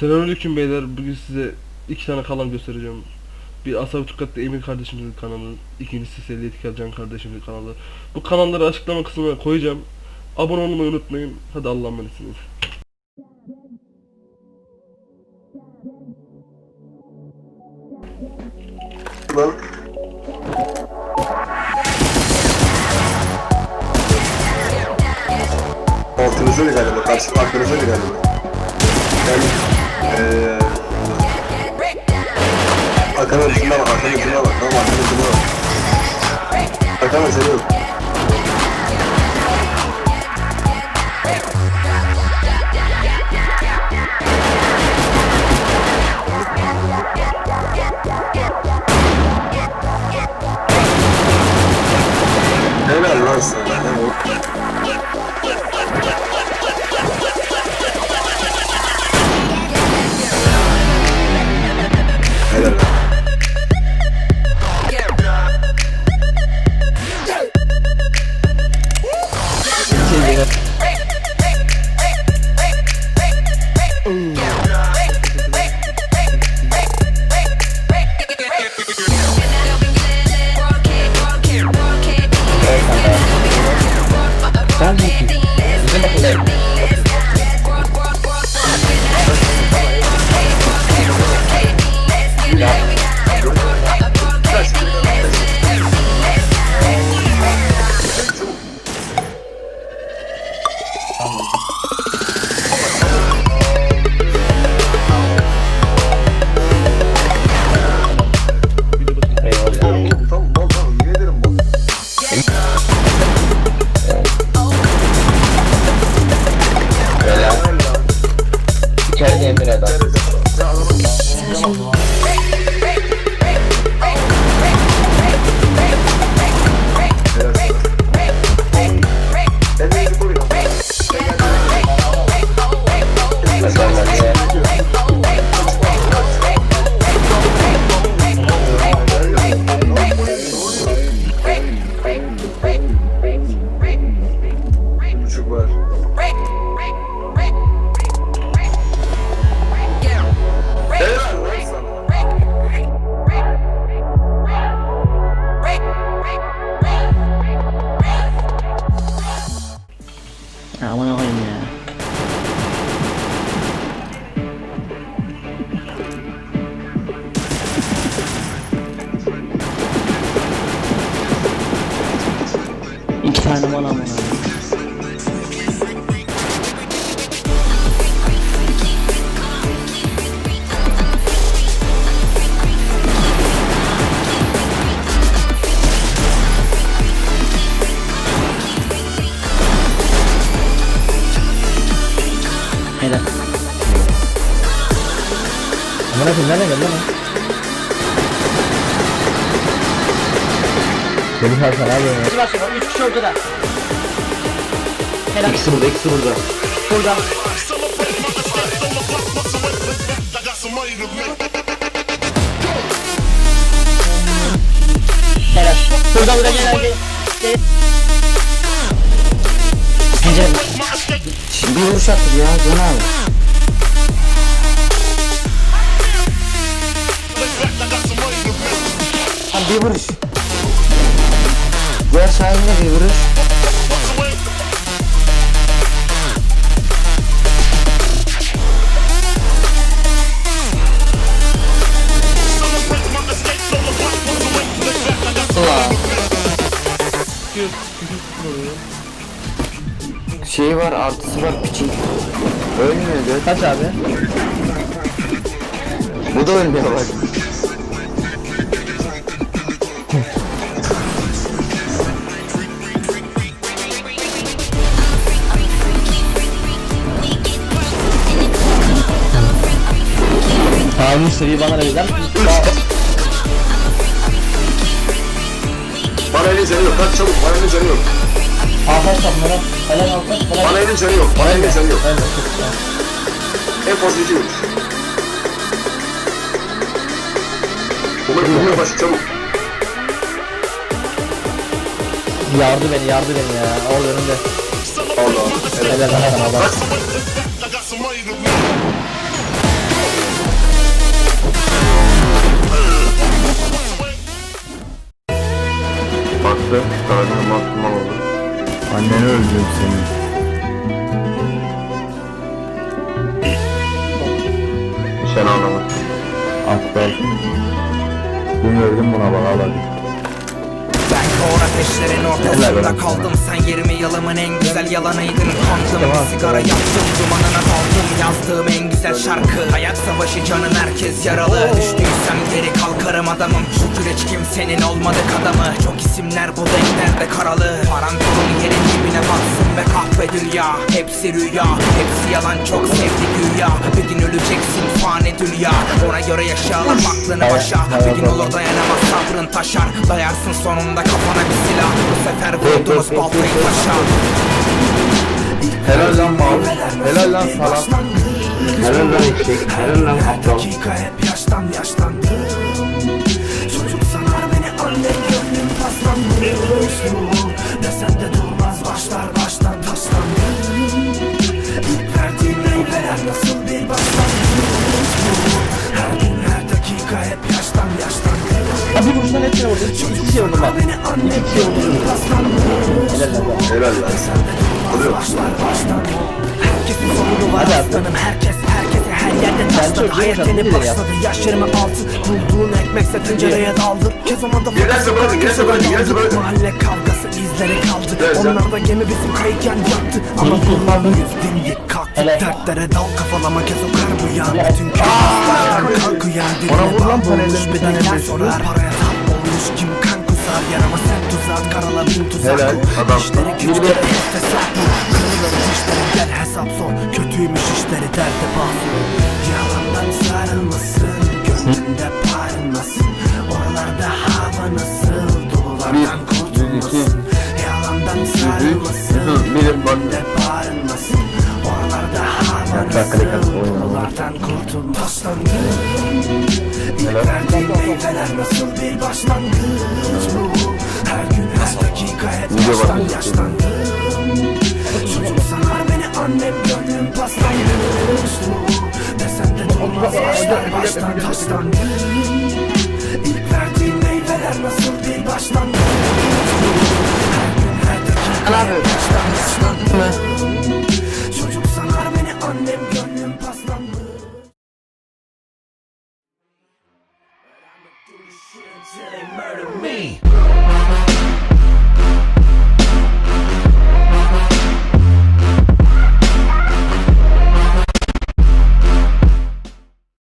Selamünaleyküm beyler. Bugün size iki tane kanal göstereceğim. Bir Asab Tukat'ta Emir kardeşimizin kanalı. ikincisi Seliyet Kalcan kardeşimizin kanalı. Bu kanalları açıklama kısmına koyacağım. Abone olmayı unutmayın. Hadi Allah'a emanetsiniz. Lan. Altınıza bir galiba, karşı arkanıza bir galiba. Yani, Arkanın üstüne bak, arkanın üstüne bak, tamam arkanın üstüne bak. Arkanın seni yok. İçeride Emir Tane mal aman Helal. Amına koyayım nereden geldi lan? O? Beni sarsan abi ya. Bir başlıyor. Üç kişi ortada. Helal. İkisi burada, ikisi burada. Burada. Helal. Burada burada gel gel. Pencere. Şimdi bir vuruş attı ya Can abi. Lan bir vuruş. Diğer sahibine bir vuruş. Şey var artısı var piçin. Ölmüyor diyor. Kaç abi? Bu da ölmüyor bak. Abi müşteriyi bana verirler. Bana elin canı yok. Kaç çabuk. Bana elin canı yok. Tapınlara. Helal alkaç. Helal. Bana elin canı yok. Bana elin canı yok. En fazla iki vuruş. Umut vurmaya başı çabuk. Yardı beni, yardı beni ya. Orada önümde. Allah. Helal lan sana işte. Kardeşim mahkumlar oldu. Anneni öldürüm senin. Sen anlamadın. Aptal. Dün öldüm buna bak hadi. Ben kor ateşlerin ortasında kaldım. Sen 20 yılımın en güzel yalanıydın Kandım bir sigara yaktım Dumanına daldım. Yazdığım en güzel şarkı. Hayat savaşı canım herkes yaralı. Düştüysem geri kalkarım adamım. Şükür hiç kimsenin olmadı kadamı Çok isimler bu renklerde karalı. Parankolun yerin dibine batsın ve kahve dünya. Hepsi rüya Hepsi yalan. Çok sevdik güya. Bir gün öleceksin fani dünya. Ona göre yaşayalım aklını başa. Bir gün olur dayanamaz sabrın taşar. Dayarsın sonunda kafana bir silah Bu sefer vurdunuz baltayı taşa Helal lan mal. Helal lan salak. Helal lan eşek. Helal lan aptal. dakika hep yaştan yaşlandım vurdum. İki kişi vurdum bak. Beni annem gönlüm paslandı Helal lan. Oluyor. başlar baştan Herkesin sorunu var aslanım. Herkes herkese her yerde tasladı çok Hayat yeni başladı. Yaşlarımı altı. Bulduğun ekmekse tencereye daldı Kez zamanda Gelirse bırakın, gelirse bırakın, gelirse bırakın. Mahalle kavgası izleri kaldı. Onlar da gemi bizim kayıkken yattı Ama durmalıyız bindik kalktık Helal. Dertlere dal kafalama kez o kar bu yan Bütün kağıtlardan kalk uyan Ona vur lan bağlı bir tane Paraya olmuş kim kan kusar Yarama sen tuzat karala bin tuzak. Helal, adam. İşleri güç kere fesat bu Kırılır dişleri gel hesap sor. Kötüymüş işleri derde basın Yalandan sarılmasın Gönlünde parmasın Oralarda hava nasıl Dolulardan kurtulmasın. Yalandan sarılmasın Gönlünde parmasın Oralarda hava nasıl Dolulardan kurtulmasın İlk verdiğim meyveler nasıl bir başlangıç bu? Her gün her dakika hep yaştan yaşlandım. Çocuk sanar beni annem gönlüm paslanmış bu. Desen de durmaz başlar baştan taşlandı İlk verdiğim meyveler nasıl bir başlangıç bu? Her gün her dakika hep yaştan yaşlandım Until they murder me.